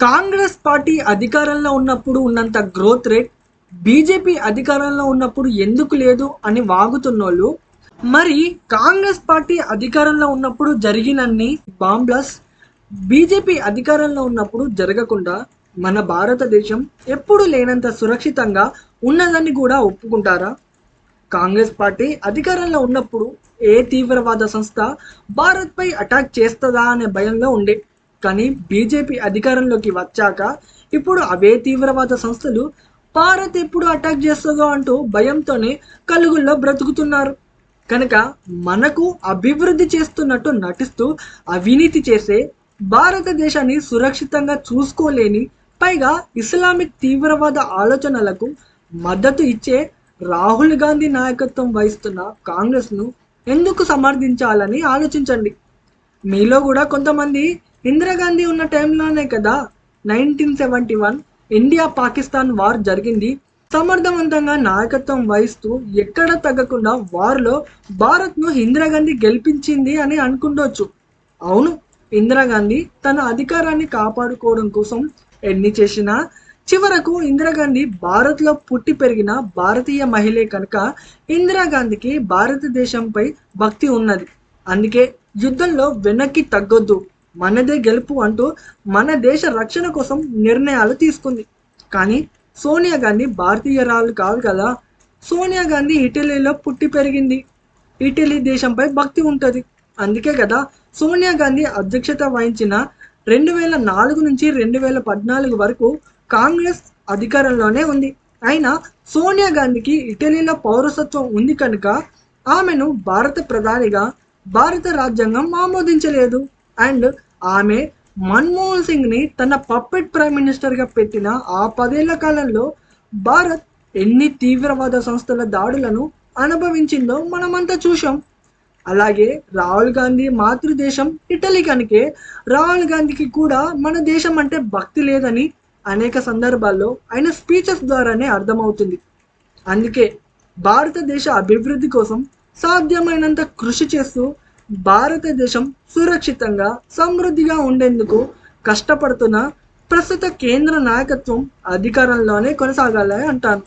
Congress party అధికారంలో ఉన్నప్పుడు ఉన్నంత గ్రోత్ రేట్ బీజేపీ అధికారంలో ఉన్నప్పుడు ఎందుకు లేదు అని వాగుతున్నోళ్ళు. మరి కాంగ్రెస్ పార్టీ అధికారంలో ఉన్నప్పుడు జరిగినన్ని బాంబ్లస్ బీజేపీ అధికారంలో ఉన్నప్పుడు జరగకుండా మన భారతదేశం ఎప్పుడు లేనంత సురక్షితంగా ఉన్నదని కూడా ఒప్పుకుంటారా? కాంగ్రెస్ పార్టీ అధికారంలో ఉన్నప్పుడు ఏ తీవ్రవాద సంస్థ భారత్పై అటాక్ చేస్తుందా అనే భయంలో ఉండే కానీ బీజేపీ అధికారంలోకి వచ్చాక ఇప్పుడు అవే తీవ్రవాద సంస్థలు భారత్ ఎప్పుడు అటాక్ చేస్తుందో అంటూ భయంతోనే కలుగుల్లో బ్రతుకుతున్నారు. కనుక మనకు అభివృద్ధి చేస్తున్నట్టు నటిస్తూ అవినీతి చేసే భారతదేశాన్ని సురక్షితంగా చూసుకోలేని పైగా ఇస్లామిక్ తీవ్రవాద ఆలోచనలకు మద్దతు ఇచ్చే రాహుల్ గాంధీ నాయకత్వం వహిస్తున్న కాంగ్రెస్ను ఎందుకు సమర్థించాలని ఆలోచించండి. మీలో కూడా కొంతమంది ఇందిరాగాంధీ ఉన్న టైంలోనే కదా nineteen seventy one India Pakistan war జరిగింది. సమర్థవంతంగా నాయకత్వం వహిస్తూ ఎక్కడ తగ్గకుండా వార్లో భారత్ను ఇందిరాగాంధీ గెలిపించింది అని అనుకుండొచ్చు. అవును ఇందిరాగాంధీ తన అధికారాన్ని కాపాడుకోవడం కోసం ఎన్ని చేసినా చివరకు ఇందిరాగాంధీ భారత్లో పుట్టి పెరిగిన భారతీయ మహిళే కనుక ఇందిరాగాంధీకి భారతదేశంపై భక్తి ఉన్నది. అందుకే యుద్ధంలో వెనక్కి తగ్గొద్దు. మనదే గెలుపు అంటూ మన దేశ రక్షణ కోసం నిర్ణయాలు తీసుకుంది. కానీ సోనియా గాంధీ భారతీయరాలు కాదు కదా. సోనియా గాంధీ ఇటలీలో పుట్టి పెరిగింది. ఇటలీ దేశంపై భక్తి ఉంటుంది. అందుకే కదా సోనియా గాంధీ అధ్యక్షత వహించిన రెండు వేల నాలుగు నుంచి రెండు వేల పద్నాలుగు వరకు కాంగ్రెస్ అధికారంలోనే ఉంది. అయినా సోనియా గాంధీకి ఇటలీలో పౌరసత్వం ఉంది కనుక ఆమెను భారత ప్రధానిగా భారత రాజ్యాంగం ఆమోదించలేదు. అండ్ ఆమె మన్మోహన్ సింగ్ని తన పప్పెట్ ప్రైమ్ మినిస్టర్గా పెట్టిన ఆ పదేళ్ళ కాలంలో భారత్ ఎన్ని తీవ్రవాద సంస్థల దాడులను అనుభవించిందో మనమంతా చూసాం అలాగే రాహుల్ గాంధీ మాతృదేశం ఇటలీ కనుకే రాహుల్ గాంధీకి కూడా మన దేశం అంటే భక్తి లేదని అనేక సందర్భాల్లో ఆయన స్పీచెస్ ద్వారానే అర్థమవుతుంది. అందుకే భారతదేశ అభివృద్ధి కోసం సాధ్యమైనంత కృషి చేస్తూ భారతదేశం సురక్షితంగా సమృద్ధిగా ఉండేందుకు కష్టపడుతున్న ప్రస్తుత కేంద్ర నాయకత్వం అధికారంలోనే కొనసాగాలని అంటాను